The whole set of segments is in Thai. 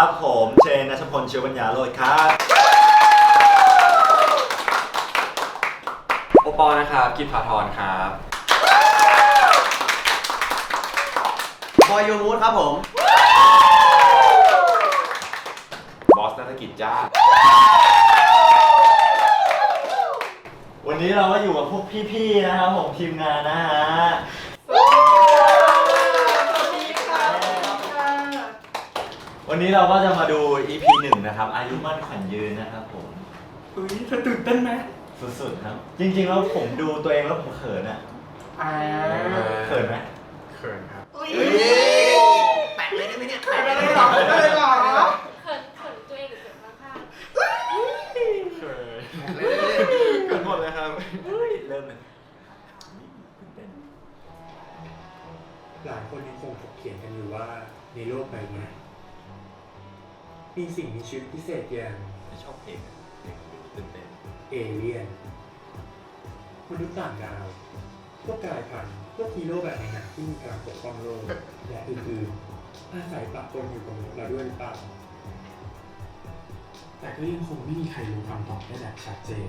ครับ ผมเชนนัชพลเชียวปัญญาโรดครับโอปอล์นะครับกิตภาทรครับ บอยยูมูดครับผม บอสนักกิจจ้า วันนี้เราก็อยู่กับพวกพี่ๆนะครับผมทีมงานนะฮะ วันนี้เราก็จะมาดู EP หนึ่งนะครับ อายุมั่นขวัญยืนนะครับผม อุ้ยเธอตื่นเต้นไหมสุดๆครับ จริงๆแล้วผมดูตัวเองแล้วผมเขินอะอ่าเขินไหม ชีวิตพิเศษอย่างไม่ชอบเพลงอะเพลงตื่นเต้นเอเลี่ยนมนุษย์ต่างดาวพวกกลายพันธุ์พวกฮีโร่แบบในหนังที่มีการปกป้องโลกและอื่นๆอาศัยปะปนอยู่กับมนุษย์เราด้วยหรือเปล่าแต่ก็ยังคงไม่มีใครรู้คำตอบได้แบบชัดเจน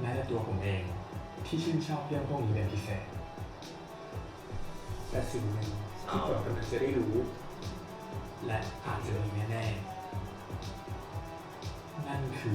แม้แต่ตัวผมเองที่ชื่นชอบเรื่องพวกนี้เป็นพิเศษแต่สิ่งหนึ่งที่ผมกำลังจะได้รู้ และอาจจะมีแน่ๆ นั่นคื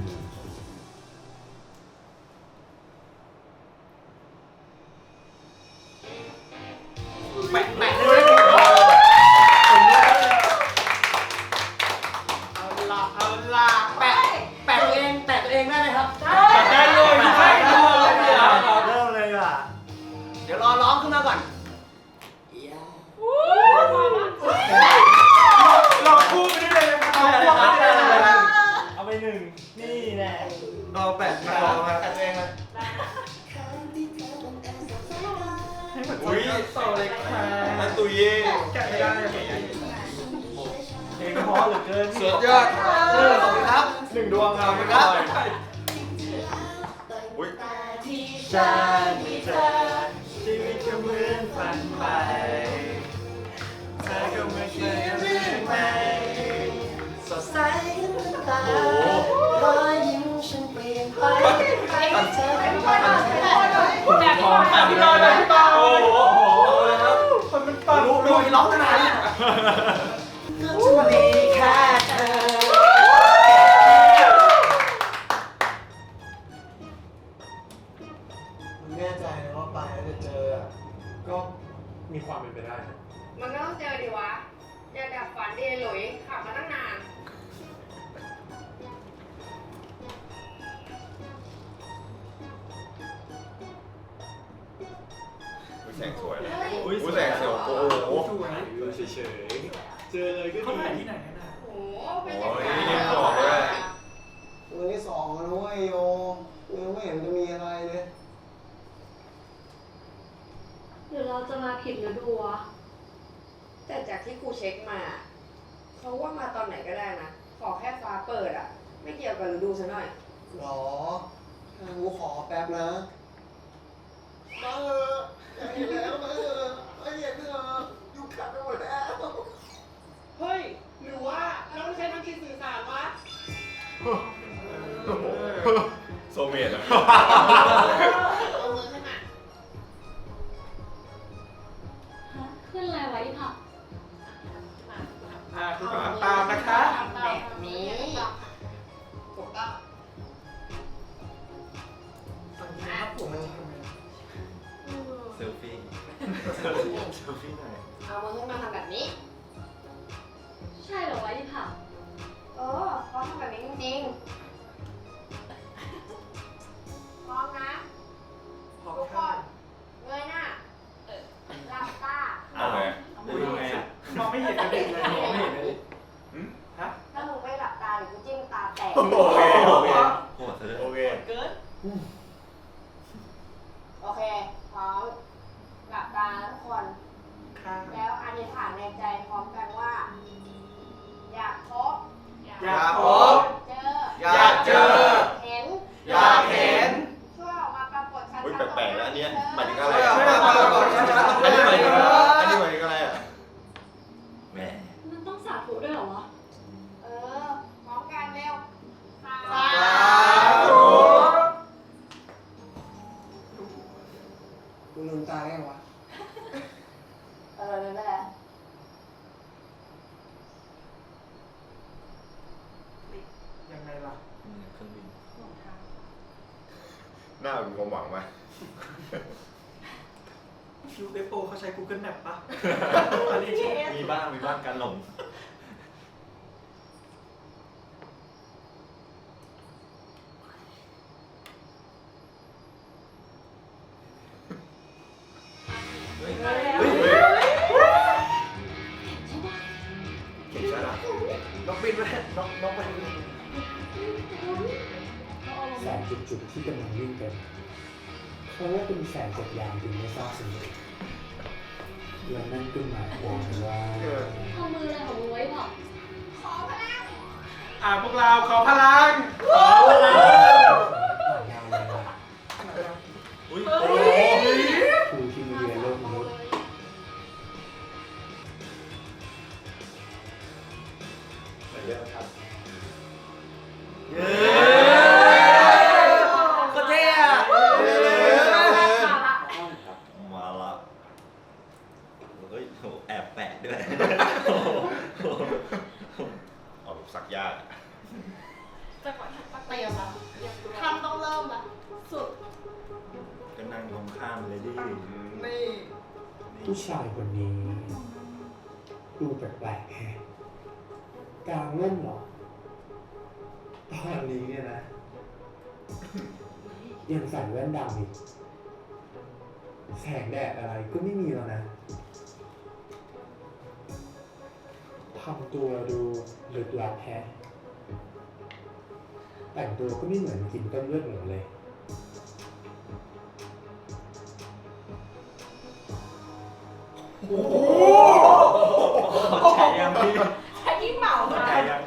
โอ้อยยิ้มฉันเปลี่ยนไปเธอเป็นคนแบบนี้แบบพี่บอยแบบพี่บอยโอ้โหคนมันปังรู้รู้ร้องขนาดนี้ก็จะมีแค่เธอแน่ใจนะว่าไปแล้วจะเจออะก็มีความเป็นไปได้นะมันก็ต้องเจอดิวะ อย่าดับฝันดิหลุยขับมาตั้ง เลยอุ้ยอุ้ยแสงเสียวโอ้โหถูกไหมเฉยๆเจอเลยก็เขาดีถ่ายที่ไหนกันน่ะโอ้โหเป็นอย่างโอ้ยนั้นยังบอกเลยมือที่สองแล้วเว้ยโยยังไม่เห็นจะมีอะไรเลยหรือเราจะมาผิดฤดูวะแต่จากที่ครูเช็คมาเขาว่ามาตอนไหนก็ได้นะ ขอแค่ฟ้าเปิดอะไม่เกี่ยวกับฤดูซะหน่อย หรอทางกูขอแป๊บนะ มาเอออยากเห็นแล้วมาเออไม่ เห็นเถอะอยู่ขัดไปหมดแล้ว เฮ้ย หรือว่าเราต้องใช้ทางที่สื่อสารวะ โซเมตอะเอามือขึ้นมาขึ้นอะไรไว้ผักอ่าคุณก็ตามนะคะ แบบนี้ถูกต้องครับผมเซลฟี่ เอยเอามือขึ้นมาทำแบบนี้ ใช่เหรอวะที่ผ่าเออพร้อทำแบบนี้จริงๆพร้อมนะทุกคนเงยหน้าหลับตา เอาไง ดูยังไงอะ มองไม่เห็นกันเด็กเลยมองไม่เห็นเลย ถ้ามึงไม่หลับตาเดี๋ยวกูจิ้มตาแตก โอเคโอเค โหดเลย โอเค เกิน โอเค พร้อม หลับตาทุกคน ค่ะ แล้วอธิษฐานในใจพร้อมกันว่า อยากพบ อยากพบ เจอ อยากเจอ เห็น อยากเห็น ช่วยออกมาปรากฏชัดๆ อุ้ยแปลกๆแล้วอันเนี้ยหมายถึง เอะไร ช่วย อะ ออกมาก่อนชัดๆ อันนี้หมายถึงอันนี้หมายถึงอะไรอะ แหม มันต้องสาธุด้วยเหรอวะ น้ามีความหวังไหมยูเอฟโอเขาใช้ Google Map ปะอันนี้ใช่มีบ้างมีบ้างการหลงะว่าเป็นแสงจากยานจึงไม่ทราบสนิทและนั่นก็หมายความว่าเอามืออะไรของมึงไว้บอกอ่าพวกเราขอพลังอุ้ยโอ้ยครูที่มาเรียนโลกมนุษย์มาเยอะครับ โอ้โหใช่ยังพี่แค่ยิ่งเหมามาใช่ยัง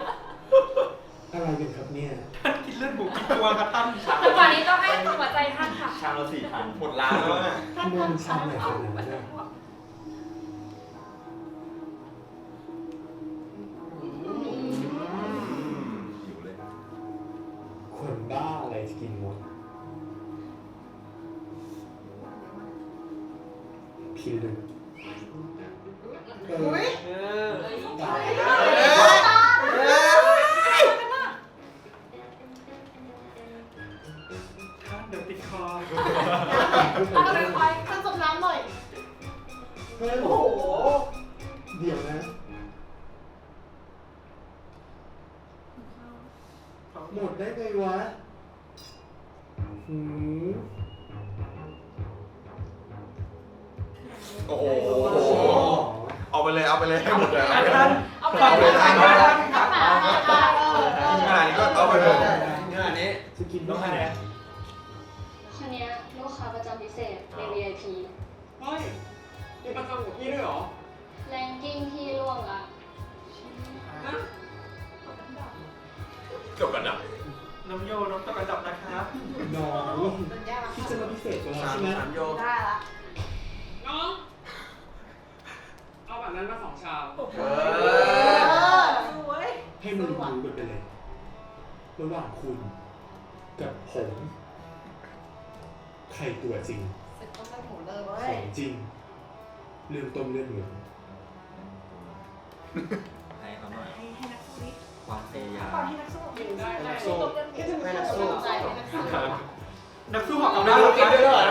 อะไรกันครับเนี่ย ท่านกินเลือดหมูกี่ตัวครับท่านจังหวะนี้ต้องให้หัวใจท่านค่ะ ชามละสี่พันหมดร้านแล้วน่ะทำไมมันช้ำเหมือนกันนะ หมดได้ไงวะหืมโอ้โหเอาไปเลยเอาไปเลยให้หมดเลยเอาไปเลยท่านเอาไปขอบคุณท่านท่านเอาไปเอาไปงานนี้ก็เอาไปเลยงานนี้จะกินต้องได้คะแนไงนคนเนี้ยลูกค้าประจำพิเศษใน VIP เฮ้ยมีประจำกับพี่ด้วยเหรอ น้ำโยน้องตะกระดับนะครับน้องที่จะมาพิเศษกว่าเราสามใช่ไหมสามโยได้ละน้องเอาแบบนั้นมาสองชามเอเอออสวยให้มันรู้กันไปเลยระหว่างคุณกับผมใครตัวจริงสึกต้องได้หมูเลยขเว้อยงจริงเรื่องต้มเรื่องเหลือง ความพยายามก่อนให้นักสู้ได้ได้สู้ให้นักสู้ใจให้นักสู้นักสู้หอกกับน้าน้าเรากินด้วยเหรอ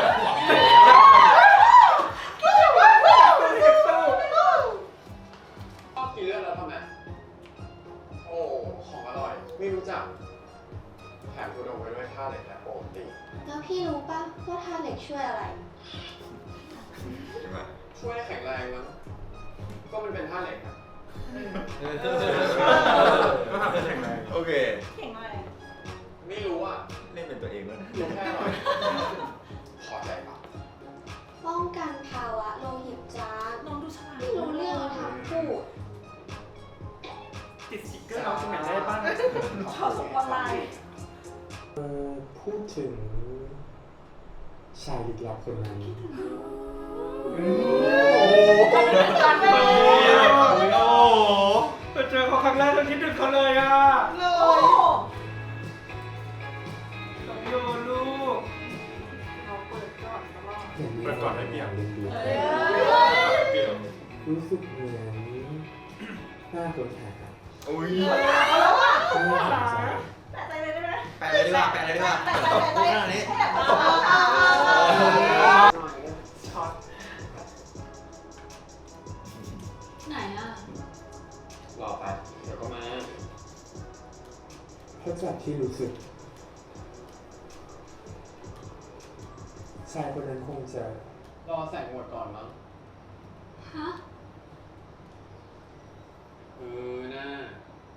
ชอบกินเลือดแล้วทำไมโอ้ของอร่อยไม่รู้จักแถมกูโดนไว้ด้วยท่าเหล็กและโปรตีนแล้วพี่รู้ปะว่าท่าเหล็กช่วยอะไรใช่ไหมช่วยให้แข็งแรงมั้งก็มันเป็นท่าเหล็กอะ ก็ทำให้แข็งแรง โอเค เก่งเลยไม่รู้อะเล่นเป็นตัวเองด้วยนะรู้แค่อร่อยพอใจปะป้องกันภาวะโลหิตจางน้องดูฉลาดไม่รู้เรื่องแล้วทำพูด ติดสติ๊กเกอร์น้องตรงไหนได้บ้างขอส่งออนไลน์เออพูดถึงชายลึกลับคนนั้นจัดไปโอ้โหไป เจอเขาครั้งแรกเราคิดถึงเขาเลยอะโอ้โหน้องโยลูก เราเปิดก่อนตลอดอย่างนี้เปิดก่อนให้เปียกดึงดูดเอ้ยเปลี่ยนรู้สึกเหมือนหน้าคนหาอุ้ยเอาแล้วอะหน้าสนใจแปะใจเลยได้ไหมแปะเลยดีกว่าแปะเลยดีกว่าแปะใจตบแปะใจกูขนาดนี้ จากที่รู้สึกชายคนนั้นคงจะรอแสงหมดก่อนมั้งฮะเออน่า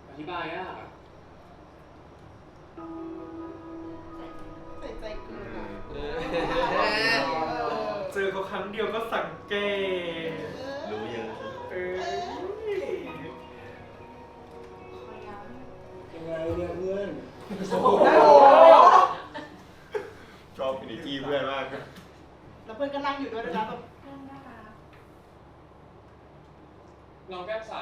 อธิบายยากอะใส่ใจเกินอะ เจอเขาครั้งเดียวก็สังเกต ไงเนี่ยเพื่อนชอบอินิจีเพื่อนมากแล้วเพื่อนก็นั่งอยู่ด้วยนะแบบน่ารักน้องแก้มใส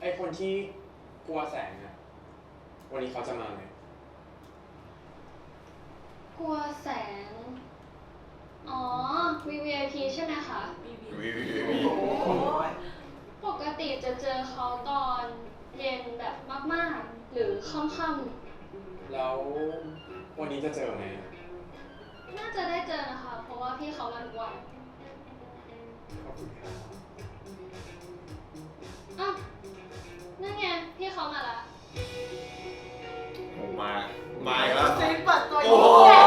ไอคนที่กลัวแสงอะวันนี้เขาจะมาไหมกลัวแสง อ๋อ VVIP ใช่ไหมคะ วิววิววิว ปกติจะเจอเขาตอนเย็นแบบมากๆ หรือค่ำแล้ววันนี้จะเจอไหมๆน่าจะได้เจอนะคะ เพราะว่าพี่เขามาทุกวันขอบคุณครับอ้าวนั่นไงพี่เขามาละโอ้มา มาอีกแล้วซีเปิดตัวโอ้โหยิ่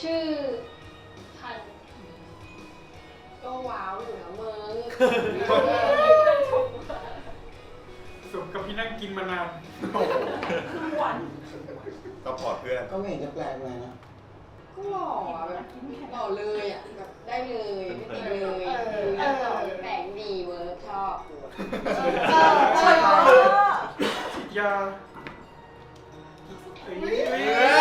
ชื่อพันธุ์ก็ว้าวอยู่นะมึงสมกับพี่นั่งกินมานานก็พอร์ตเพื่อนก็ไม่เห็นจะแปลกเลยนะ ก็หล่ออะแบบหล่อเลยอะแบบได้เลยไม่ติดเลยดูแล้วหล่อแปลกดีเวิร์กชอบเออใช่เหรอฉีดยาเฮ้ยเฮ้เฮ้ยยดูเล็บหนึ่ง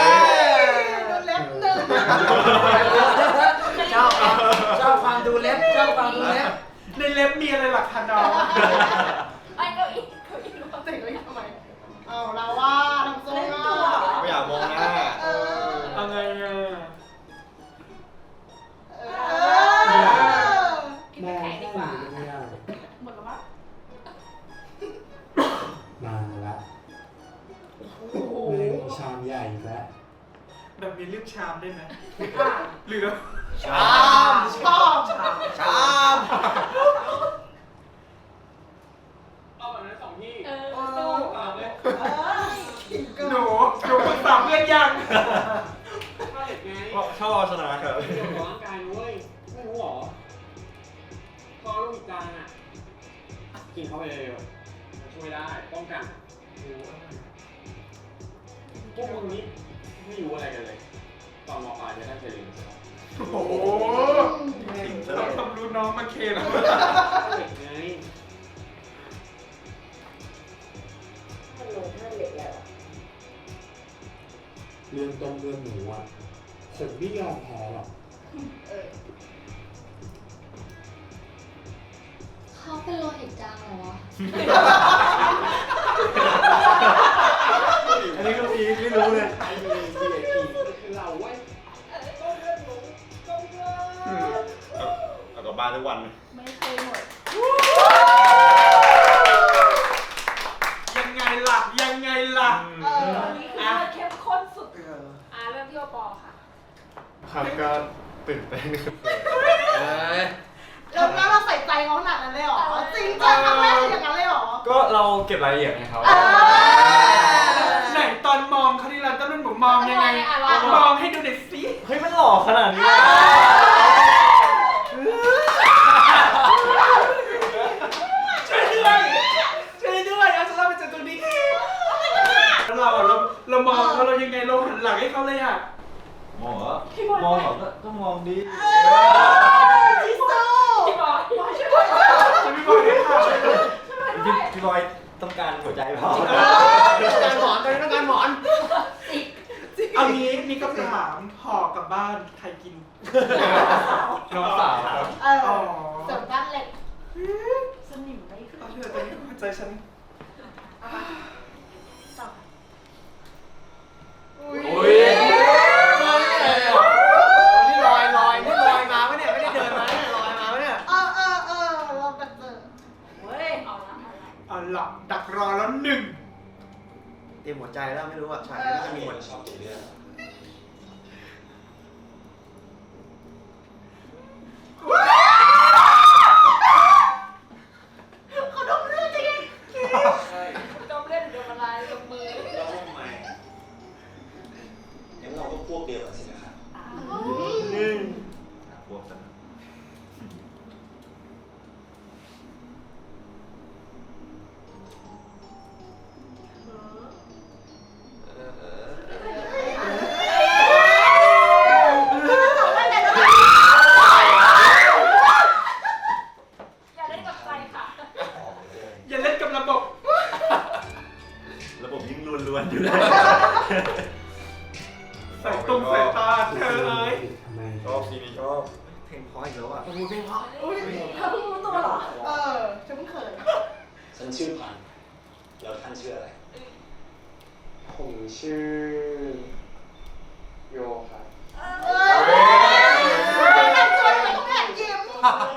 ชอบความชอบความดูเล็บชอบความดูเล็บในเล็บมีอะไรหลักคะน้อง เหล็กแล้วอะเรื่องต้มเรื่องหมูอะผมไม่ยอมแพ้หรอกเออ เขาเป็นโลหิตจางเหรอวะอันนี้ก็พีคไม่รู้เลย ไอ้มี VIP คือเราเว้ยเอาเอากลับบ้านทุกวันไม่เคยหมด ยังไงล่ะ ยังไงล่ะ เอออันนี้คือเข้มข้นสุด อ่าเริ่มที่โอปอค่ะ ครับก็ตื่นเต้นครับเอ้ยเริ่มแล้วเราใส่ใจเขาขนาดนั้นเลยเหรอ จริงจังครั้งแรกเป็นอย่างนั้นเลยเหรอ ก็เราเก็บรายละเอียดไงครับ เออ ไหนตอนมองเขาที่ร้านต้มเลือดหมูมองยังไงอะลองมองให้ดูหน่อยสิ เฮ้ย มันหล่อขนาดนี้เลยช่วย ฉันชื่อพันแล้วท่านชื่ออะไร ผมชื่อโยครับน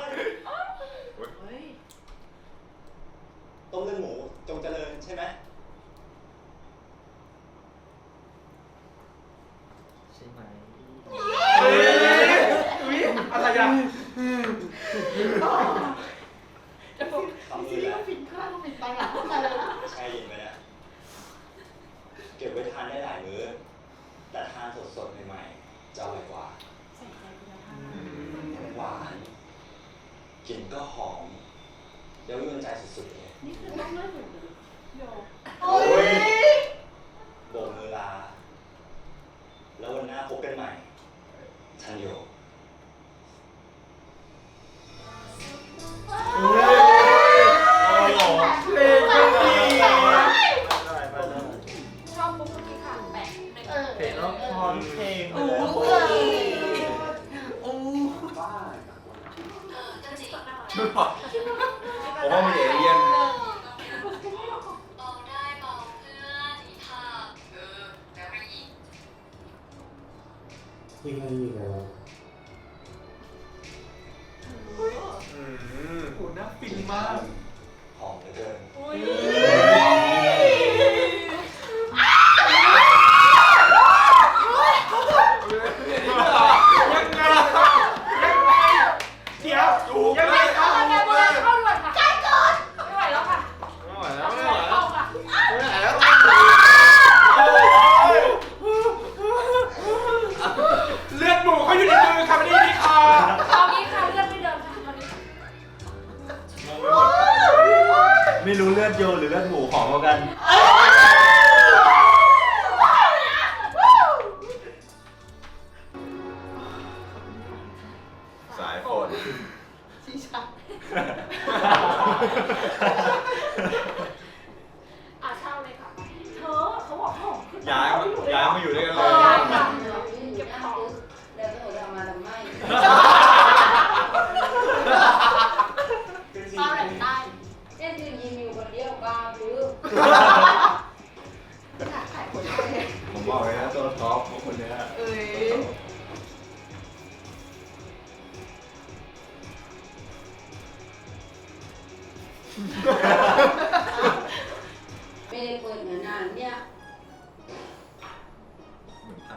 ไม่ได้เปิดเนี่ยนานเนี่ย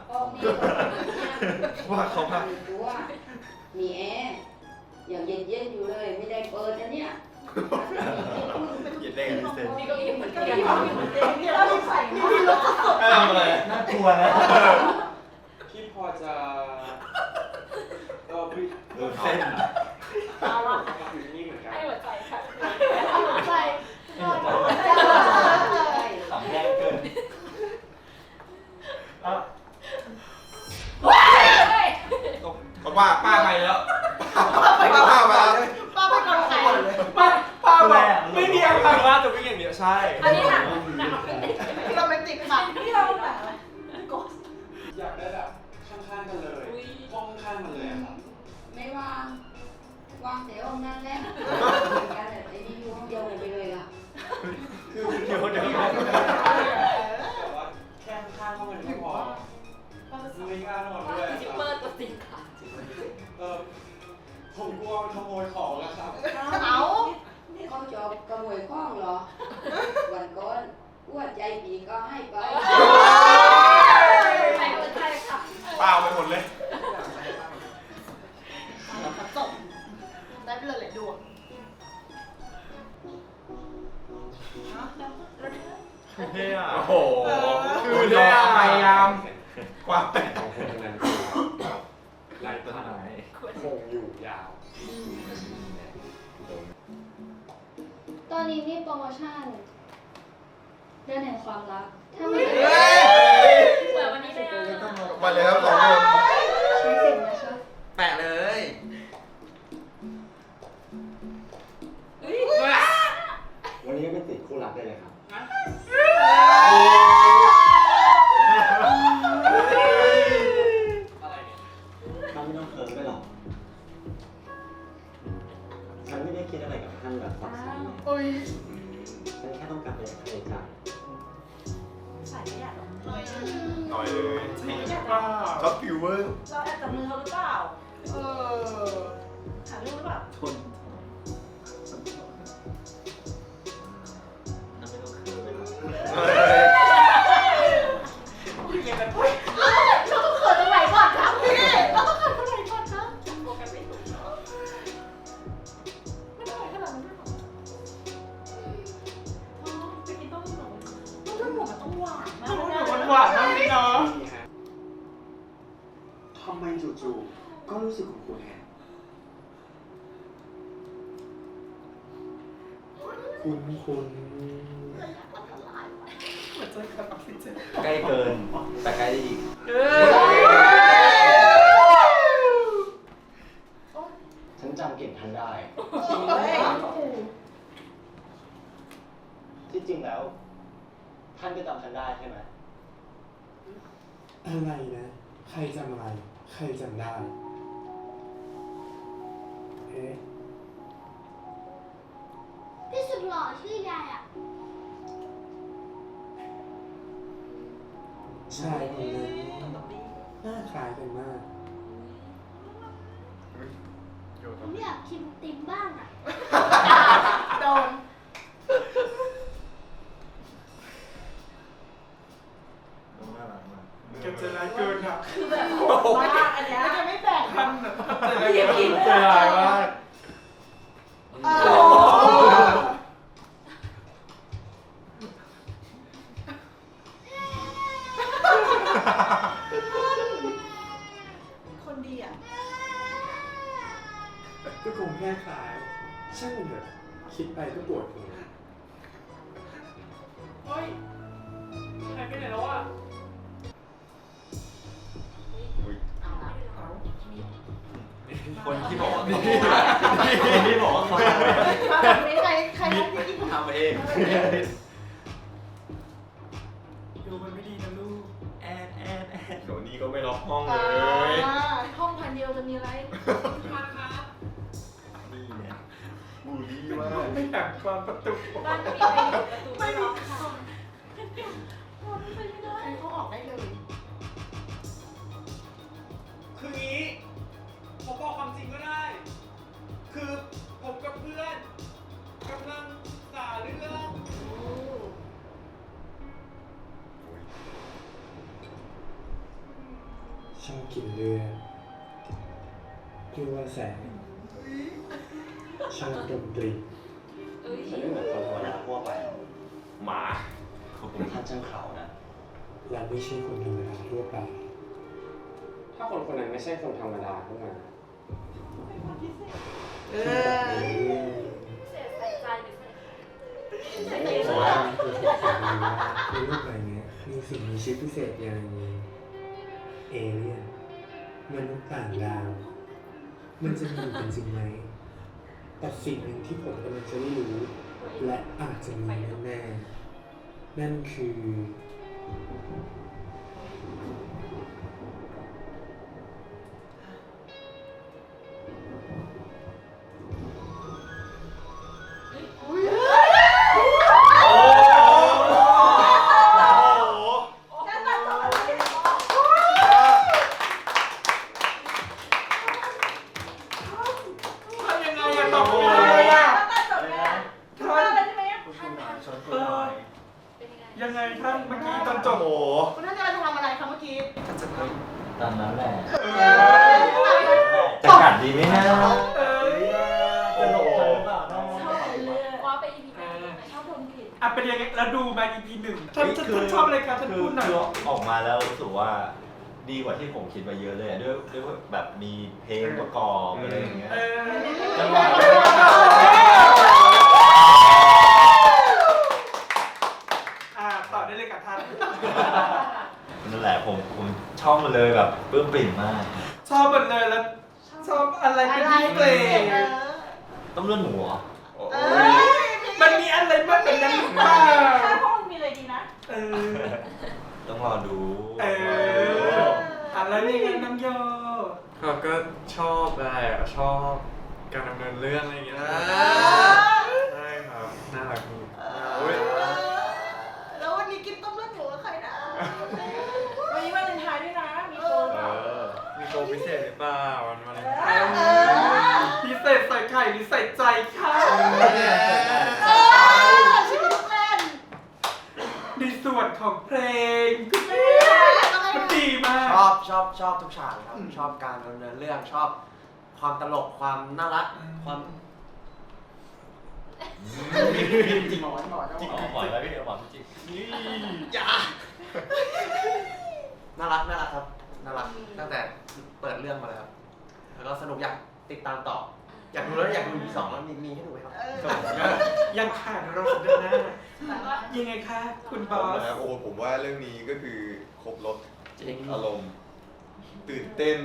ก็มีว่าเขาพักตัวมีแอร์อย่างเย็นเย็นอยู่เลย ไม่ได้เปิดนะเนี่ยเย็นแดงเย็นนี่ก็ยังเหมือนกันนี่เราใส่นี่ยถสดไรน่ากลัวนะ หวานมากเลยเนาะทำไมจู่ๆก็รู้สึกของคุณแฮะคุณคุณใกนใกล้เกิน แต่ใกล้ได้อีก คิมติมบ้างอะ โดน ตัวมันไม่ดีนะลูก แอนแอนแอนโดนี่ก็ไม่ล็อกห้องเลยห้องพันเดียวจะมีอะไรมาครับนี่เนี่ยบูลลี่มากไม่อยากฟังประตูบ้ามีประตูไม่ล็อกค่ะคนไม่ได้เขาออกได้เลย คืองี้ เรือกลัวแสงชอบดนตรีฉันไม่เหมือนคนธรรมดาทั่วไปหมาเขาเป็นท่านเจ้าเขานะและไม่ใช่คนธรรมดาทั่วไป ถ้าคนคนนั้นไม่ใช่คนธรรมดาเป็นมาเออแต่ว่าคือสิ่งนี้ว่าคือรูปอะไรเงี้ยมีสิ่งมีชีวิตพิเศษอย่างเอเลี่ยน มนุษย์ต่างดาว มันจะมีเป็นจริงไหมแต่สิ่งหนึ่งที่ผมกำลังจะได้รู้ และอาจจะมีแน่ๆนั่นคือ มา EP หนึ่งท่านท่านท่านชอบอะไรครับท่านพูดหน่อยคือออกมาแล้วรู้สึกว่าดีกว่าที่ผมคิดมาเยอะเลยอะด้วยด้วยแบบมีเพลงประกอบอะไรอย่างเงี้ยเออจังหวะอ่าต่อได้เลยกับท่าน นั่นแหละผมผมชอบมันเลยแบบปลื้มปริ่มมากชอบหมดเลยแล้ว ชอบอะไรเป็นพิเศษต้มเลือดหมูเหรอ เออมันมีอะไรมากกว่านั้นหรือเปล่า เออ ต้องรอดูเอออะแล้วนี่ไงน้ำโยก็ก็ชอบอะไรอะชอบการดำเนินเรื่องอะไรอย่างเงี้ยใช่ครับน่ารักดีโอ้ยแล้ววันนี้กินต้มเลือดหมูกับใครนะวันนี้วาเลนไทน์ด้วยนะ มีโชว์เออมีโชว์พิเศษหรือเปล่าวันวาเลนไทเอน์อพิเศษใส่ไข่หรือใส่ใจค่ะเออชีวิตต้องเล่น ใน ส่วนของเพลงมันดีมาก ชอบชอบชอบทุกฉากครับชอบการดำเนินเรื่องชอบความตลกความน่ารักความจริงหมอหมอจริงหมอแล้วพี่หมอจริงน่ารักน่ารักครับน่ารัก ตั้งแต่เปิดเรื่องมาเลยครับแล้วก็สนุกอยากติดตามต่อ อยากดูแล้วอยากดูอีสองแล้วมีมีให้ดูไหมครับยังขาดรอบเดือนหน้ายังไงคะคุณบอส นะครับโอ้ผมว่าเรื่องนี้ก็คือครบรถจริง อารมณ์ ตื่นเต้น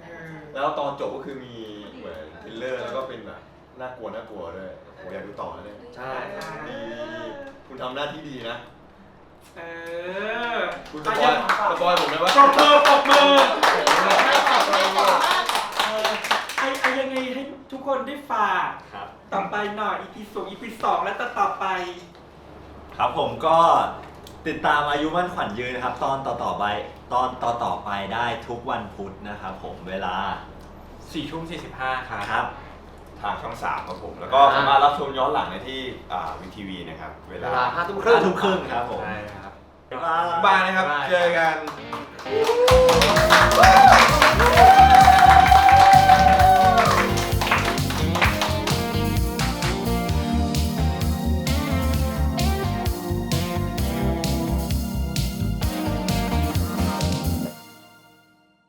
เออแล้วตอนจบก็คือมีเหมือนทริลเลอร์แล้วก็เป็นแบบน่ากลัวน่ากลัวด้วยผมอยากดูต่อแล้วเนี่ยใช่ดีคุณทำหน้าที่ดีนะ เออคุณสปอยสปอยผมนะว่าปรบมือปรบมือเออ ไอ้ไอ้ยังไงให้ทุกคนได้ฝากครับ ต่อไปหน่อย EP สอง EP สองแล้วต่อต่อไป ครับผมก็ติดตามอายุมั่นขวัญยืนนะครับ ตอนต่อต่อๆไปตอนต่อต่อๆไปได้ทุกวันพุธนะครับ ผมเวลาสี่ทุ่มสี่สิบห้าครับ ครับ ทางช่องสามครับผม แล้วก็สามารถรับชมย้อนหลังได้ที่อ่าวีทีวีนะครับ เวเวลาลาห้าทุ่มครึ่ห้างทุ่มครึ่งครับผมใช่ครับ บ๊ายบายบายนะครับเจอกันเ